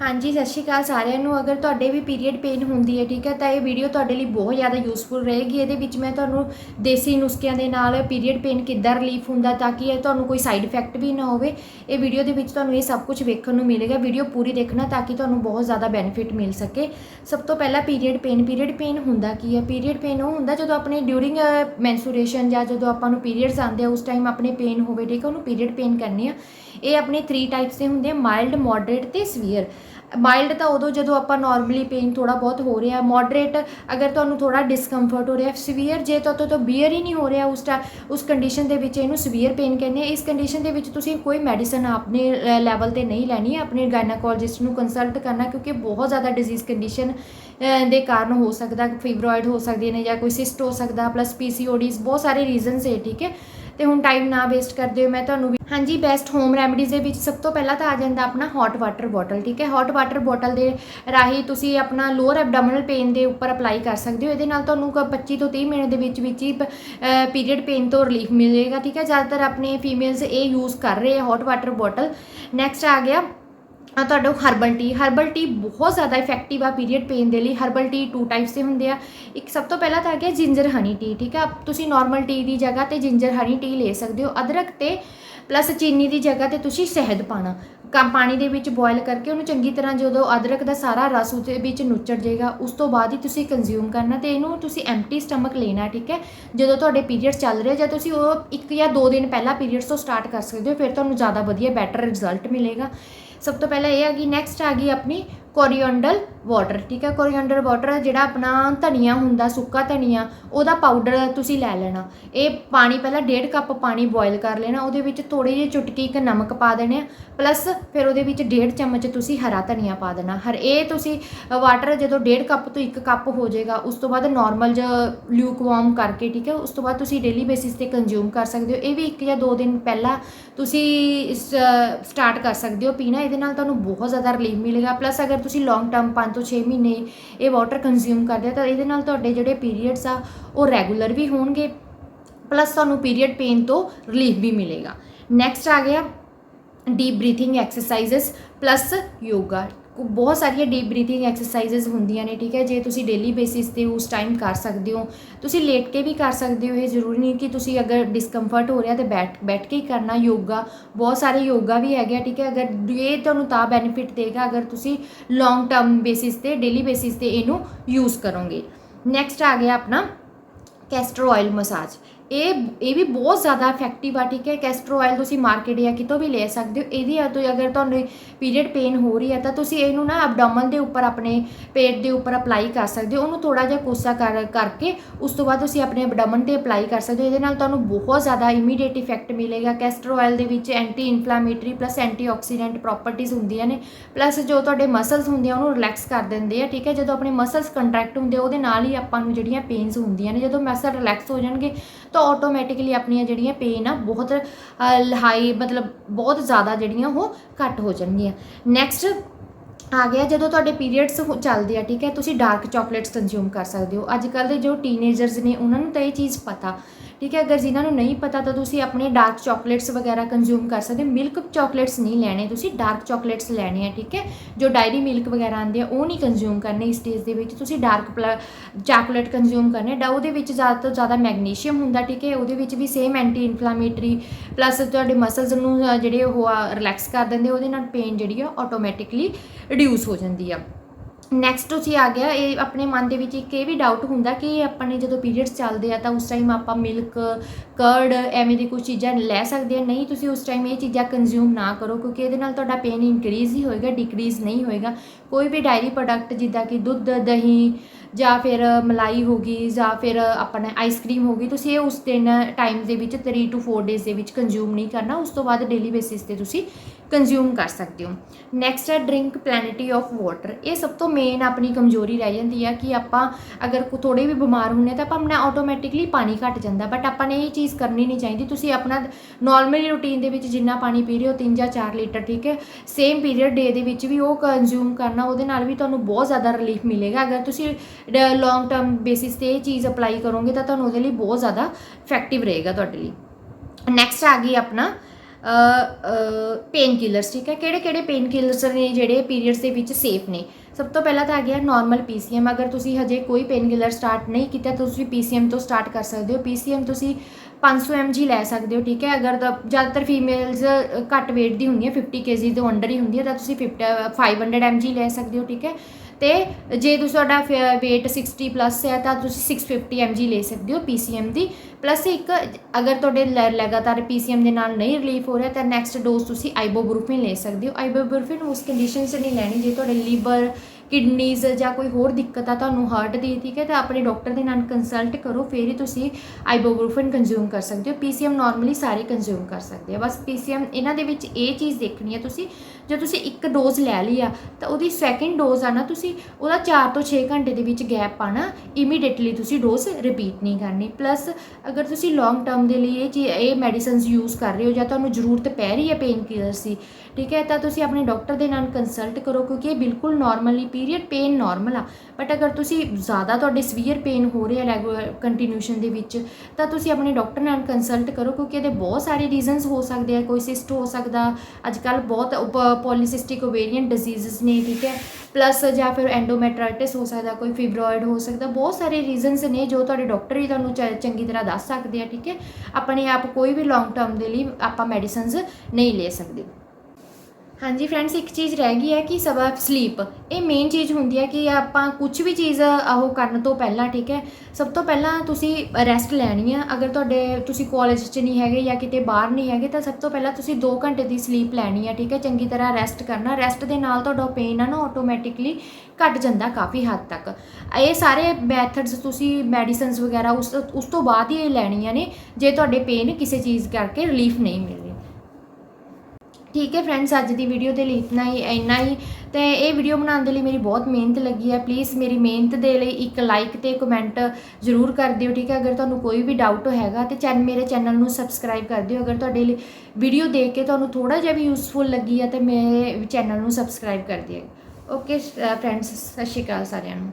ਹਾਂਜੀ, ਸਤਿ ਸ਼੍ਰੀ ਅਕਾਲ ਸਾਰਿਆਂ ਨੂੰ। ਅਗਰ ਤੁਹਾਡੇ ਵੀ ਪੀਰੀਅਡ ਪੇਨ ਹੁੰਦੀ ਹੈ, ਠੀਕ ਹੈ, ਤਾਂ ਇਹ ਵੀਡੀਓ ਤੁਹਾਡੇ ਲਈ ਬਹੁਤ ਜ਼ਿਆਦਾ ਯੂਸਫੁਲ ਰਹੇਗੀ। ਇਹਦੇ ਵਿੱਚ ਮੈਂ ਤੁਹਾਨੂੰ ਦੇਸੀ ਨੁਸਖਿਆਂ ਦੇ ਨਾਲ ਪੀਰੀਅਡ ਪੇਨ ਕਿੱਦਾਂ ਰਿਲੀਫ ਹੁੰਦਾ, ਤਾਂ ਕਿ ਇਹ ਤੁਹਾਨੂੰ ਕੋਈ ਸਾਈਡ ਇਫੈਕਟ ਵੀ ਨਾ ਹੋਵੇ। ਇਹ ਵੀਡੀਓ ਦੇ ਵਿੱਚ ਤੁਹਾਨੂੰ ਇਹ ਸਭ ਕੁਝ ਵੇਖਣ ਨੂੰ ਮਿਲੇਗਾ। ਵੀਡੀਓ ਪੂਰੀ ਦੇਖਣਾ ਤਾਂ ਕਿ ਤੁਹਾਨੂੰ ਬਹੁਤ ਜ਼ਿਆਦਾ ਬੈਨੀਫਿਟ ਮਿਲ ਸਕੇ। ਸਭ ਤੋਂ ਪਹਿਲਾਂ ਪੀਰੀਅਡ ਪੇਨ ਪੀਰੀਅਡ ਪੇਨ ਹੁੰਦਾ ਕੀ ਹੈ? ਪੀਰੀਅਡ ਪੇਨ ਉਹ ਹੁੰਦਾ ਜਦੋਂ ਆਪਣੇ ਡਿਊਰਿੰਗ ਮੈਂਸੂਰੇਸ਼ਨ ਜਾਂ ਜਦੋਂ ਆਪਾਂ ਨੂੰ ਪੀਰੀਅਡਸ ਆਉਂਦੇ ਆ, ਉਸ ਟਾਈਮ ਆਪਣੇ ਪੇਨ ਹੋਵੇ, ਠੀਕ ਹੈ, ਉਹਨੂੰ ਪੀਰੀਅਡ ਪੇਨ ਕਰਨੀ ਆ। ਇਹ ਆਪਣੇ 3 ਟਾਈਪਸ ਦੇ ਹੁੰਦੇ ਆ ਮਾਈਲਡ ਮੋਡਰੇਟ ਤੇ ਸਵੀਅਰ ਮਾਈਲਡ ਤਾਂ ਉਦੋਂ ਜਦੋਂ ਆਪਾਂ ਨਾਰਮਲੀ ਪੇਨ ਥੋੜਾ ਬਹੁਤ ਹੋ ਰਿਹਾ ਮੋਡਰੇਟ ਅਗਰ ਤੁਹਾਨੂੰ ਥੋੜਾ ਡਿਸਕੰਫਰਟ ਹੋ ਰਿਹਾ ਸਵੀਅਰ ਜੇ ਤਾਂ ਤੋਂ ਬੀਅਰ ਹੀ ਨਹੀਂ ਹੋ ਰਿਹਾ ਉਸ ਤਾ ਉਸ ਕੰਡੀਸ਼ਨ ਦੇ ਵਿੱਚ ਇਹਨੂੰ ਸਵੀਅਰ ਪੇਨ ਕਹਿੰਦੇ ਆ। ਇਸ ਕੰਡੀਸ਼ਨ ਦੇ ਵਿੱਚ ਤੁਸੀਂ ਕੋਈ ਮੈਡੀਸਨ ਆਪਣੇ ਲੈਵਲ ਤੇ ਨਹੀਂ ਲੈਣੀ ਹੈ ਆਪਣੇ ਗਾਇਨਾਕੋਲੋਜਿਸਟ ਨੂੰ ਕੰਸਲਟ ਕਰਨਾ, ਕਿਉਂਕਿ ਬਹੁਤ ਜ਼ਿਆਦਾ ਡਿਜ਼ੀਜ਼ ਕੰਡੀਸ਼ਨ ਦੇ ਕਾਰਨ ਹੋ ਸਕਦਾ ਫੀਬਰੋਇਡ ਹੋ ਸਕਦੀਆਂ ਨੇ ਜਾਂ ਕੋਈ ਸਿਸਟ ਹੋ ਸਕਦਾ ਪਲੱਸ ਪੀਸੀਓਡੀਜ਼ ਬਹੁਤ ਸਾਰੇ ਰੀਜ਼ਨਸ ਹੈ ਠੀਕ ਹੈ? ਤੇ ਹੁਣ ਟਾਈਮ ਨਾ ਵੇਸਟ ਕਰਦੇ ਹੋ ਮੈਂ ਤੁਹਾਨੂੰ ਵੀ- ਹਾਂਜੀ ਬੈਸਟ ਹੋਮ ਰੈਮਡੀਜ਼ ਦੇ ਵਿੱਚ ਸਭ ਤੋਂ ਪਹਿਲਾਂ ਤਾਂ ਆ ਜਾਂਦਾ ਆਪਣਾ ਹੌਟ ਵਾਟਰ ਬੋਟਲ ਠੀਕ ਹੈ? ਹੌਟ ਵਾਟਰ ਬੋਟਲ ਦੇ ਰਾਹੀਂ ਤੁਸੀਂ ਆਪਣਾ ਲੋਅਰ ਐਬਡੋਮੀਨਲ ਪੇਨ ਦੇ ਉੱਪਰ ਅਪਲਾਈ ਕਰ ਸਕਦੇ ਹੋ। ਇਹਦੇ ਨਾਲ ਤੁਹਾਨੂੰ ਕ- 25 ਤੋਂ 30 ਮਿੰਟ ਦੇ ਵਿੱਚ ਵਿੱਚ ਹੀ ਪੀਰੀਅਡ ਪੇਨ ਤੋਂ ਰਿਲੀਫ ਮਿਲੇਗਾ, ਠੀਕ ਹੈ? ਜ਼ਿਆਦਾਤਰ ਆਪਣੇ ਫੀਮੇਲਸ ਇਹ ਯੂਜ਼ ਕਰ ਰਹੇ ਆ ਹੌਟ ਵਾਟਰ ਬੋਟਲ ਨੈਕਸਟ ਆ ਗਿਆ ਆ ਤੁਹਾਡਾ ਹਰਬਲ ਟੀ ਹਰਬਲ ਟੀ ਬਹੁਤ ਜ਼ਿਆਦਾ ਇਫੈਕਟਿਵ ਆ ਪੀਰੀਅਡ ਪੇਨ ਦੇ ਲਈ ਹਰਬਲ ਟੀ ਟੂ ਟਾਈਪਸ ਦੇ ਹੁੰਦੇ ਆ। ਇੱਕ ਸਭ ਤੋਂ ਪਹਿਲਾਂ ਤਾਂ ਆ ਗਿਆ ਜਿੰਜਰ ਹਨੀ ਟੀ ਠੀਕ ਆ? ਤੁਸੀਂ ਨਾਰਮਲ ਟੀ ਦੀ ਜਗ੍ਹਾ ਤੇ ਜਿੰਜਰ ਹਨੀ ਟੀ ਲੈ ਸਕਦੇ ਹੋ। ਅਦਰਕ ਤੇ ਪਲੱਸ ਚੀਨੀ ਦੀ ਜਗ੍ਹਾ ਤੇ ਤੁਸੀਂ ਸ਼ਹਿਦ ਪਾਣਾ ਕਮ ਪਾਣੀ ਦੇ ਵਿੱਚ ਬੋਇਲ ਕਰਕੇ ਉਹਨੂੰ ਚੰਗੀ ਤਰ੍ਹਾਂ ਜਦੋਂ ਅਦਰਕ ਦਾ ਸਾਰਾ ਰਸ ਉਹਦੇ ਵਿੱਚ ਨੁੱਚੜ ਜਾਏਗਾ, ਉਸ ਤੋਂ ਬਾਅਦ ਹੀ ਤੁਸੀਂ ਕੰਜ਼ਿਊਮ ਕਰਨਾ ਤੇ ਇਹਨੂੰ ਤੁਸੀਂ ਐਮਟੀ ਸਟਮਕ ਲੈਣਾ, ਠੀਕ ਹੈ? ਜਦੋਂ ਤੁਹਾਡੇ ਪੀਰੀਅਡਸ ਚੱਲ ਰਹੇ ਜਾਂ ਤੁਸੀਂ ਉਹ ਇੱਕ ਜਾਂ ਦੋ ਦਿਨ ਪਹਿਲਾਂ ਪੀਰੀਅਡਸ ਤੋਂ ਸਟਾਰਟ ਕਰ ਸਕਦੇ ਹੋ, ਫਿਰ ਤੁਹਾਨੂੰ ਜ਼ਿਆਦਾ ਵਧੀਆ ਬੈਟਰ ਰਿਜ਼ਲਟ ਮਿਲੇਗਾ। ਸਭ ਤੋਂ ਪਹਿਲਾਂ ਇਹ ਆ ਗਈ ਨੈਕਸਟ ਆ ਗਈ ਆਪਣੀ ਕੋਰੀਐਂਡਰ ਵਾਟਰ, ਠੀਕ ਹੈ? ਕੋਰੀਐਂਡਰ ਵਾਟਰ ਜਿਹੜਾ ਆਪਣਾ ਧਨੀਆ ਹੁੰਦਾ, ਸੁੱਕਾ ਧਨੀਆ, ਉਹਦਾ ਪਾਊਡਰ ਤੁਸੀਂ ਲੈ ਲੈਣਾ। ਇਹ ਪਾਣੀ ਪਹਿਲਾਂ ਡੇਢ ਕੱਪ ਪਾਣੀ ਬੋਇਲ ਕਰ ਲੈਣਾ, ਉਹਦੇ ਵਿੱਚ ਥੋੜੀ ਜਿਹੀ ਚੁਟਕੀ ਇੱਕ ਨਮਕ ਪਾ ਦੇਣੇ ਆ ਪਲੱਸ ਫਿਰ ਉਹਦੇ ਵਿੱਚ ਡੇਢ ਚਮਚ ਤੁਸੀਂ ਹਰਾ ਧਨੀਆ ਪਾ ਦੇਣਾ। ਹਰ, ਇਹ ਤੁਸੀਂ ਵਾਟਰ ਜਦੋਂ ਡੇਢ ਕੱਪ ਤੋਂ ਇੱਕ ਕੱਪ ਹੋ ਜਾਏਗਾ, ਉਸ ਤੋਂ ਬਾਅਦ ਨਾਰਮਲ ਜ ਲਿਊਕ ਕਰਕੇ, ਠੀਕ ਹੈ? ਉਸ ਤੋਂ ਬਾਅਦ ਤੁਸੀਂ ਡੇਲੀ ਬੇਸਿਸ ਤੇ ਕੰਜ਼ਿਊਮ ਕਰ ਸਕਦੇ ਹੋ। ਇਹ ਵੀ ਇੱਕ ਜਾਂ ਦੋ ਦਿਨ ਪਹਿਲਾਂ ਤੁਸੀਂ ਸਟਾਰਟ ਕਰ ਸਕਦੇ ਹੋ ਪੀਣਾ। ਇਹਦੇ ਨਾਲ ਤੁਹਾਨੂੰ ਬਹੁਤ ਜ਼ਿਆਦਾ ਰਿਲੀਫ ਮਿਲੇਗਾ। ਪਲੱਸ ਅਗਰ ਤੁਸੀਂ ਲੌਂਗ ਟਰਮ 5 ਤੋਂ 6 ਮਹੀਨੇ ਇਹ ਵਾਟਰ ਕੰਜ਼ਿਊਮ ਕਰਦੇ ਆ ਤਾਂ ਇਹਦੇ ਨਾਲ ਤੁਹਾਡੇ ਜਿਹੜੇ ਪੀਰੀਅਡਸ ਆ, ਉਹ ਰੈਗੂਲਰ ਵੀ ਹੋਣਗੇ ਪਲੱਸ ਤੁਹਾਨੂੰ ਪੀਰੀਅਡ ਪੇਨ ਤੋਂ ਰਿਲੀਫ ਵੀ ਮਿਲੇਗਾ। ਨੈਕਸਟ ਆ ਗਿਆ deep breathing exercises plus yoga ਬਹੁਤ ਸਾਰੀਆਂ ਡੀਪ ਬਰੀਥਿੰਗ ਐਕਸਰਸਾਈਜ਼ਸ ਹੁੰਦੀਆਂ ਨੇ, ਠੀਕ ਹੈ? ਜੇ ਤੁਸੀਂ ਡੇਲੀ ਬੇਸਿਸ ਤੇ ਉਸ ਟਾਈਮ ਕਰ ਸਕਦੇ ਹੋ, ਤੁਸੀਂ ਲੇਟ ਕੇ ਵੀ ਕਰ ਸਕਦੇ ਹੋ, ਇਹ ਜ਼ਰੂਰੀ ਨਹੀਂ ਕਿ ਤੁਸੀਂ ਅਗਰ ਡਿਸਕੰਫਰਟ ਹੋ ਰਿਹਾ ਤੇ ਬੈਠ ਬੈਠ ਕੇ ਹੀ ਕਰਨਾ ਯੋਗਾ, ਬਹੁਤ ਸਾਰੇ ਯੋਗਾ ਵੀ ਹੈਗੇ ਆ, ਠੀਕ ਹੈ? ਅਗਰ ਇਹ ਤੁਹਾਨੂੰ ਤਾਂ ਬੈਨੀਫਿਟ ਦੇਗਾ ਅਗਰ ਤੁਸੀਂ ਲੌਂਗ ਟਰਮ ਬੇਸਿਸ ਤੇ ਡੇਲੀ ਬੇਸਿਸ ਤੇ ਇਹਨੂੰ ਯੂਜ਼ ਕਰੋਗੇ। ਨੈਕਸਟ ਆ ਗਿਆ ਆਪਣਾ ਕੈਸਟਰ ਆਇਲ ਮਸਾਜ ਇਹ ਇਹ ਵੀ ਬਹੁਤ ਜ਼ਿਆਦਾ ਇਫੈਕਟਿਵ ਆ, ਠੀਕ ਹੈ? ਕੈਸਟਰ ਆਇਲ ਤੁਸੀਂ ਮਾਰਕੀਟ ਜਾਂ ਕਿਤੋਂ ਵੀ ਲੈ ਸਕਦੇ ਹੋ। ਇਹਦੀ ਆ ਤੋਂ ਅਗਰ ਤੁਹਾਨੂੰ ਪੀਰੀਅਡ ਪੇਨ ਹੋ ਰਹੀ ਹੈ ਤਾਂ ਤੁਸੀਂ ਇਹਨੂੰ ਨਾ ਐਬਡੋਮਨ ਦੇ ਉੱਪਰ ਆਪਣੇ ਪੇਟ ਦੇ ਉੱਪਰ ਅਪਲਾਈ ਕਰ ਸਕਦੇ ਹੋ। ਉਹਨੂੰ ਥੋੜਾ ਜਿਹਾ ਕੋਸਾ ਕਰ, ਕਰਕੇ ਉਸ ਤੋਂ ਬਾਅਦ ਤੁਸੀਂ ਆਪਣੇ ਐਬਡੋਮਨ ਤੇ ਅਪਲਾਈ ਕਰ ਸਕਦੇ ਹੋ। ਇਹਦੇ ਨਾਲ ਤੁਹਾਨੂੰ ਬਹੁਤ ਜ਼ਿਆਦਾ ਇਮੀਡੀਏਟ ਇਫੈਕਟ ਮਿਲੇਗਾ। ਕੈਸਟਰ ਆਇਲ ਦੇ ਵਿੱਚ anti inflammatory plus antioxidant properties ਹੁੰਦੀਆਂ ਨੇ। ਪਲੱਸ ਜੋ ਤੁਹਾਡੇ ਮਸਲਸ ਹੁੰਦੇ ਆ ਉਹਨੂੰ ਰਿਲੈਕਸ ਕਰ ਦਿੰਦੇ ਆ, ਠੀਕ ਹੈ? ਜਦੋਂ ਆਪਣੇ ਮਸਲਸ ਕੰਟਰੈਕਟ ਹੁੰਦੇ ਆ, ਉਹਦੇ ਨਾਲ ਹੀ ਆਪਾਂ ਨੂੰ ਜਿਹੜੀਆਂ ਪੇਨਸ ਹੁੰਦੀਆਂ ਨੇ, ਜਦੋਂ ਮਸਲ ਰਿਲੈਕਸ ਹੋ ਜਾਣਗੇ, ਤਾਂ ਆਟੋਮੈਟਿਕਲੀ ਆਪਣੀਆਂ ਜਿਹੜੀਆਂ ਪੇਨ ਆ ਬਹੁਤ ਹਾਈ ਮਤਲਬ ਬਹੁਤ ਜ਼ਿਆਦਾ ਜਿਹੜੀਆਂ ਉਹ ਘੱਟ ਹੋ ਜਾਣਗੀਆਂ। ਨੈਕਸਟ ਆ ਗਿਆ ਜਦੋਂ ਤੁਹਾਡੇ ਪੀਰੀਅਡਸ ਚੱਲਦੇ ਆ, ਠੀਕ ਹੈ? ਤੁਸੀਂ ਡਾਰਕ ਚਾਕਲੇਟਸ ਕੰਜ਼ਿਊਮ ਕਰ ਸਕਦੇ ਹੋ। ਅੱਜ ਕੱਲ ਦੇ ਜੋ ਟੀਨੇਜਰਸ ਨੇ, ਉਹਨਾਂ ਨੂੰ ਤਾਂ ਇਹ ਚੀਜ਼ ਪਤਾ। ਠੀਕ ਹੈ, ਅਗਰ ਜਿਨ੍ਹਾਂ ਨੂੰ ਨਹੀਂ ਪਤਾ ਤਾਂ ਤੁਸੀਂ ਆਪਣੇ ਡਾਰਕ ਚਾਕਲੇਟਸ ਵਗੈਰਾ ਕੰਜ਼ਿਊਮ ਕਰ ਸਕਦੇ ਮਿਲਕ ਚਾਕਲੇਟਸ ਨਹੀਂ ਲੈਣੇ, ਤੁਸੀਂ ਡਾਰਕ ਚਾਕਲੇਟਸ ਲੈਣੇ ਆ, ਠੀਕ ਹੈ। ਜੋ ਡਾਇਰੀ ਮਿਲਕ ਵਗੈਰਾ ਆਉਂਦੇ ਆ, ਉਹ ਨਹੀਂ ਕੰਜ਼ਿਊਮ ਕਰਨੇ ਇਸ ਸਟੇਜ ਦੇ ਵਿੱਚ। ਤੁਸੀਂ ਡਾਰਕ ਚਾਕਲੇਟ ਕੰਜ਼ਿਊਮ ਕਰਨੇ ਡਾ, ਉਹਦੇ ਵਿੱਚ ਜ਼ਿਆਦਾ ਤੋਂ ਜ਼ਿਆਦਾ ਮੈਗਨੀਸ਼ੀਅਮ ਹੁੰਦਾ, ਠੀਕ ਹੈ। ਉਹਦੇ ਵਿੱਚ ਵੀ ਸੇਮ ਐਂਟੀ ਇਨਫਲਾਮੇਟਰੀ ਪਲੱਸ ਤੁਹਾਡੇ ਮਸਲਸ ਨੂੰ ਜਿਹੜੇ ਉਹ ਰਿਲੈਕਸ ਕਰ ਦਿੰਦੇ ਉਹਦੇ ਨਾਲ ਪੇਨ ਜਿਹੜੀ ਆ ਆਟੋਮੈਟਿਕਲੀ ਰਿਡਿਊਸ ਹੋ ਜਾਂਦੀ ਆ। ਨੈਕਸਟ ਤੁਸੀਂ ਆ ਗਿਆ, ਇਹ ਆਪਣੇ ਮਨ ਦੇ ਵਿੱਚ ਇੱਕ ਇਹ ਵੀ ਡਾਊਟ ਹੁੰਦਾ ਕਿ ਆਪਣੇ ਜਦੋਂ ਪੀਰੀਅਡਸ ਚੱਲਦੇ ਆ ਤਾਂ ਉਸ ਟਾਈਮ ਆਪਾਂ ਮਿਲਕ ਕਰਡ ਐਵੇਂ ਦੀ ਕੁਝ ਚੀਜ਼ਾਂ ਲੈ ਸਕਦੇ ਆ। ਨਹੀਂ, ਤੁਸੀਂ ਉਸ ਟਾਈਮ ਇਹ ਚੀਜ਼ਾਂ ਕੰਜ਼ਿਊਮ ਨਾ ਕਰੋ ਕਿਉਂਕਿ ਇਹਦੇ ਨਾਲ ਤੁਹਾਡਾ ਪੇਨ ਇਨਕਰੀਜ਼ ਹੀ ਹੋਏਗਾ ਡਿਕਰੀਜ਼ ਨਹੀਂ ਹੋਏਗਾ। ਕੋਈ ਵੀ ਡਾਇਰੀ ਪ੍ਰੋਡਕਟ ਜਿੱਦਾਂ ਕਿ ਦੁੱਧ, ਦਹੀਂ ਜਾਂ ਫਿਰ ਮਲਾਈ ਹੋ ਗਈ ਜਾਂ ਫਿਰ ਆਪਣਾ ਆਈਸਕ੍ਰੀਮ ਹੋ ਗਈ, ਤੁਸੀਂ ਇਹ ਉਸ ਦਿਨ ਟਾਈਮ ਦੇ ਵਿੱਚ 3 ਟੂ 4 ਡੇਜ਼ ਦੇ ਵਿੱਚ ਕੰਜ਼ਿਊਮ ਨਹੀਂ ਕਰਨਾ। ਉਸ ਤੋਂ ਬਾਅਦ ਡੇਲੀ ਬੇਸਿਸ ਤੇ ਤੁਸੀਂ ਕੰਜ਼ਿਊਮ ਕਰ ਸਕਦੇ ਹੋ। ਨੈਕਸਟ ਹੈ ਡਰਿੰਕ ਪਲੈਨਿਟੀ ਆਫ ਵਾਟਰ ਇਹ ਸਭ ਤੋਂ ਮੇਨ ਆਪਣੀ ਕਮਜ਼ੋਰੀ ਰਹਿ ਜਾਂਦੀ ਆ ਕਿ ਆਪਾਂ ਅਗਰ ਕੋ ਥੋੜੇ ਵੀ ਬਿਮਾਰ ਹੁੰਨੇ ਤਾਂ ਆਪਾਂ ਆਪਣਾ ਆਟੋਮੈਟਿਕਲੀ ਪਾਣੀ ਘਟ ਜਾਂਦਾ। ਬਟ ਆਪਾਂ ਨੇ ਇਹ ਚੀਜ਼ ਕਰਨੀ ਨਹੀਂ ਚਾਹੀਦੀ। ਤੁਸੀਂ ਆਪਣਾ ਨਾਰਮਲੀ ਰੂਟੀਨ ਦੇ ਵਿੱਚ ਜਿੰਨਾ ਪਾਣੀ ਪੀ ਰਹੇ ਹੋ 3 ਜਾਂ 4 ਲੀਟਰ, ਠੀਕ ਹੈ? ਸੇਮ ਪੀਰੀਅਡ ਡੇ ਦੇ ਵਿੱਚ ਵੀ ਉਹ ਕੰਜ਼ਿਊਮ ਕਰਨਾ, ਉਹਦੇ ਨਾਲ ਵੀ ਤੁਹਾਨੂੰ ਬਹੁਤ ਜ਼ਿਆਦਾ ਰਿਲੀਫ ਮਿਲੇਗਾ। ਅਗਰ ਤੁਸੀਂ ਲੌਂਗ ਟਰਮ ਬੇਸਿਸ ਤੇ ਇਹ ਚੀਜ਼ ਅਪਲਾਈ ਕਰੋਗੇ ਤਾਂ ਤੁਹਾਨੂੰ ਉਹਦੇ ਲਈ ਬਹੁਤ ਜ਼ਿਆਦਾ ਇਫੈਕਟਿਵ ਰਹੇਗਾ ਤੁਹਾਡੇ ਲਈ। ਨੈਕਸਟ ਆ ਗਈ ਆਪਣਾ ਪੇਨ ਕਿਲਰਸ ਠੀਕ ਹੈ? ਕਿਹੜੇ ਕਿਹੜੇ ਪੇਨ ਕਿਲਰਸ ਨੇ ਜਿਹੜੇ ਪੀਰੀਅਡਸ ਦੇ ਵਿੱਚ ਸੇਫ ਨੇ? ਸਭ ਤੋਂ ਪਹਿਲਾਂ ਤਾਂ ਆ ਗਿਆ ਨਾਰਮਲ ਪੀਸੀਐਮ ਅਗਰ ਤੁਸੀਂ ਹਜੇ ਕੋਈ ਪੇਨ ਕਿਲਰ ਸਟਾਰਟ ਨਹੀਂ ਕੀਤਾ, ਤਾਂ ਤੁਸੀਂ ਪੀਸੀਐਮ ਤੋਂ ਸਟਾਰਟ ਕਰ ਸਕਦੇ ਹੋ। ਪੀਸੀਐਮ ਤੁਸੀਂ 500 mg ਲੈ ਸਕਦੇ ਹੋ, ਠੀਕ ਹੈ? ਅਗਰ ਤਾਂ ਜ਼ਿਆਦਾਤਰ ਫੀਮੇਲਸ ਘੱਟ weight ਦੀ ਹੁੰਦੀਆਂ 50 kg ਤੋਂ ਅੰਡਰ ਹੀ ਹੁੰਦੀਆਂ ਤਾਂ ਤੁਸੀਂ 50 500 mg ਲੈ ਸਕਦੇ ਹੋ, ਠੀਕ ਹੈ? ਤੇ ਜੇ ਤੁਸੀਂ ਤੁਹਾਡਾ weight 60 ਪਲੱਸ ਹੈ, ਤਾਂ ਤੁਸੀਂ 650 mg ਲੈ ਸਕਦੇ ਹੋ PCM ਦੀ। ਪਲੱਸ ਇੱਕ, ਅਗਰ ਤੁਹਾਡੇ ਲ- ਲਗਾਤਾਰ PCM ਦੇ ਨਾਲ ਨਹੀਂ ਰਿਲੀਫ ਹੋ ਰਿਹਾ, ਤਾਂ ਨੈਕਸਟ ਡੋਜ਼ ਤੁਸੀਂ ਆਈਬੋਬਰੂਫਿਨ ਲੈ ਸਕਦੇ ਹੋ। ਆਈਬੋਬਰੂਫਿਨ ਉਸ ਕੰਡੀਸ਼ਨ 'ਚ ਨਹੀਂ ਲੈਣੀ, ਜੇ ਤੁਹਾਡੇ ਲੀਵਰ ਕਿਡਨੀਜ਼ ਜਾਂ ਕੋਈ ਹੋਰ ਦਿੱਕਤ ਆ, ਤੁਹਾਨੂੰ ਹਾਰਟ ਦੀ, ਠੀਕ ਹੈ, ਤਾਂ ਆਪਣੇ ਡਾਕਟਰ ਦੇ ਨਾਲ ਕੰਸਲਟ ਕਰੋ, ਫਿਰ ਹੀ ਤੁਸੀਂ ਆਈਬੋਬਰੂਫਿਨ ਕੰਜ਼ਿਊਮ ਕਰ ਸਕਦੇ ਹੋ। ਪੀਸੀਐਮ ਨਾਰਮਲੀ ਸਾਰੇ ਕੰਜ਼ਿਊਮ ਕਰ ਸਕਦੇ ਆ। ਬਸ ਪੀਸੀਐਮ ਇਹਨਾਂ ਦੇ ਵਿੱਚ ਇਹ ਚੀਜ਼ ਦੇਖਣੀ ਹੈ ਤੁਸੀਂ, ਜੇ ਤੁਸੀਂ ਇੱਕ ਡੋਜ਼ ਲੈ ਲਈ ਆ, ਤਾਂ ਉਹਦੀ ਸੈਕਿੰਡ ਡੋਜ਼ ਆ ਨਾ, ਤੁਸੀਂ ਉਹਦਾ 4 ਤੋਂ 6 ਘੰਟੇ ਦੇ ਵਿੱਚ ਗੈਪ ਪਾਣਾ ਇਮੀਡੀਏਟਲੀ ਤੁਸੀਂ ਡੋਜ਼ ਰਿਪੀਟ ਨਹੀਂ ਕਰਨੀ। ਪਲੱਸ ਅਗਰ ਤੁਸੀਂ ਲੌਂਗ ਟਰਮ ਦੇ ਲਈ ਇਹ ਚੀ, ਇਹ ਮੈਡੀਸਿਨਸ ਯੂਜ਼ ਕਰ ਰਹੇ ਹੋ ਜਾਂ ਤੁਹਾਨੂੰ ਜ਼ਰੂਰਤ ਪੈ ਰਹੀ ਹੈ ਪੇਨ ਕਿਲਰਸ ਦੀ, ਠੀਕ ਹੈ, ਤਾਂ ਤੁਸੀਂ ਆਪਣੇ ਡਾਕਟਰ ਦੇ ਨਾਲ ਕੰਸਲਟ ਕਰੋ ਕਿਉਂਕਿ ਇਹ ਬਿਲਕੁਲ ਨਾਰਮਲੀ ਪੀਰੀਅਡ ਪੇਨ ਨਾਰਮਲ ਆ। ਬਟ ਅਗਰ ਤੁਸੀਂ ਜ਼ਿਆਦਾ ਤੁਹਾਡੇ ਸਵੀਅਰ ਪੇਨ ਹੋ ਰਿਹਾ ਰੈਗੂਲਰ ਕੰਟੀਨਿਊਸ਼ਨ ਦੇ ਵਿੱਚ, ਤਾਂ ਤੁਸੀਂ ਆਪਣੇ ਡਾਕਟਰ ਨਾਲ ਕੰਸਲਟ ਕਰੋ ਕਿਉਂਕਿ ਇਹਦੇ ਬਹੁਤ ਸਾਰੇ ਰੀਜ਼ਨਸ ਹੋ ਸਕਦੇ ਆ, ਕੋਈ ਸਿਸਟ ਹੋ ਸਕਦਾ। ਅੱਜ ਕੱਲ ਬਹੁਤ ਪੋਲੀਸਿਸਟਿਕ ਓਵੇਰੀਅਨ ਡਿਜ਼ੀਜ਼ਸ ਨੇ, ਠੀਕ ਹੈ। ਪਲੱਸ ਜਾਂ ਫਿਰ ਐਂਡੋਮੈਟਰਾਈਟਿਸ ਹੋ ਸਕਦਾ, ਕੋਈ ਫਿਬਰੋਇਡ ਹੋ ਸਕਦਾ, ਬਹੁਤ ਸਾਰੇ ਰੀਜ਼ਨਸ ਨੇ ਜੋ ਤੁਹਾਡੇ ਡਾਕਟਰ ਹੀ ਤੁਹਾਨੂੰ ਚ- ਚੰਗੀ ਤਰ੍ਹਾਂ ਦੱਸ ਸਕਦੇ ਆ, ਠੀਕ ਹੈ? ਆਪਣੇ ਆਪ ਕੋਈ ਵੀ ਲੌਂਗ ਟਰਮ ਦੇ ਲਈ ਆਪਾਂ ਮੈਡੀਸਿਨਸ ਨਹੀਂ ਲੈ ਸਕਦੇ। ਹਾਂਜੀ ਫਰੈਂਡਸ ਇੱਕ ਚੀਜ਼ ਰਹਿ ਗਈ ਹੈ ਕਿ ਸਵਾ ਸਲੀਪ ਇਹ ਮੇਨ ਚੀਜ਼ ਹੁੰਦੀ ਹੈ ਕਿ ਆਪਾਂ ਕੁਝ ਵੀ ਚੀਜ਼ ਉਹ ਕਰਨ ਤੋਂ ਪਹਿਲਾਂ, ਠੀਕ ਹੈ? ਸਭ ਤੋਂ ਪਹਿਲਾਂ ਤੁਸੀਂ ਰੈਸਟ ਲੈਣੀ ਆ। ਅਗਰ ਤੁਹਾਡੇ, ਤੁਸੀਂ ਕਾਲਜ 'ਚ ਨਹੀਂ ਹੈਗੇ ਜਾਂ ਕਿਤੇ ਬਾਹਰ ਨਹੀਂ ਹੈਗੇ, ਤਾਂ ਸਭ ਤੋਂ ਪਹਿਲਾਂ ਤੁਸੀਂ 2 ਘੰਟੇ ਦੀ ਸਲੀਪ ਲੈਣੀ ਆ, ਠੀਕ ਹੈ? ਚੰਗੀ ਤਰ੍ਹਾਂ ਰੈਸਟ ਕਰਨਾ। ਰੈਸਟ ਦੇ ਨਾਲ ਤੁਹਾਡਾ ਪੇਨ ਆ ਨਾ ਆਟੋਮੈਟਿਕਲੀ ਘਟ ਜਾਂਦਾ ਕਾਫੀ ਹੱਦ ਤੱਕ। ਇਹ ਸਾਰੇ ਮੈਥਡਸ ਤੁਸੀਂ ਮੈਡੀਸਿਨਸ ਵਗੈਰਾ ਉਸ ਉਸ ਤੋਂ ਬਾਅਦ ਹੀ ਲੈਣੀਆਂ ਨੇ, ਜੇ ਤੁਹਾਡੇ ਪੇਨ ਕਿਸੇ ਚੀਜ਼ ਕਰਕੇ ਰਿਲੀਫ ਨਹੀਂ ਮਿਲ ਠੀਕ ਹੈ ਫਰੈਂਡਸ ਅੱਜ ਦੀ ਵੀਡੀਓ ਦੇ ਲਈ ਇਤਨਾ ਹੀ, ਇੰਨਾ ਹੀ। ਤੇ ਇਹ ਵੀਡੀਓ ਬਣਾਉਣ ਦੇ ਲਈ ਮੇਰੀ ਬਹੁਤ ਮਿਹਨਤ ਲੱਗੀ ਹੈ। ਪਲੀਜ਼ ਮੇਰੀ ਮਿਹਨਤ ਦੇ ਲਈ ਇੱਕ ਲਾਈਕ ਤੇ ਕਮੈਂਟ ਜ਼ਰੂਰ ਕਰ ਦਿਓ, ਠੀਕ ਹੈ? ਅਗਰ ਤੁਹਾਨੂੰ ਕੋਈ ਵੀ ਡਾਊਟ ਹੈਗਾ ਤੇ ਚੈਨ, ਮੇਰੇ ਚੈਨਲ ਨੂੰ ਸਬਸਕ੍ਰਾਈਬ ਕਰ ਦਿਓ। ਅਗਰ ਤੁਹਾਡੇ ਲਈ ਵੀਡੀਓ ਦੇਖ ਕੇ ਤੁਹਾਨੂੰ ਥੋੜਾ ਜਿਹਾ ਵੀ ਯੂਸਫੁਲ ਲੱਗੀ ਹੈ ਤੇ ਮੇਰੇ ਚੈਨਲ ਨੂੰ ਸਬਸਕ੍ਰਾਈਬ ਕਰ ਦਿਓ ਓਕੇ ਫਰੈਂਡਸ ਸਤਿ ਸ਼੍ਰੀ ਅਕਾਲ ਸਾਰਿਆਂ ਨੂੰ।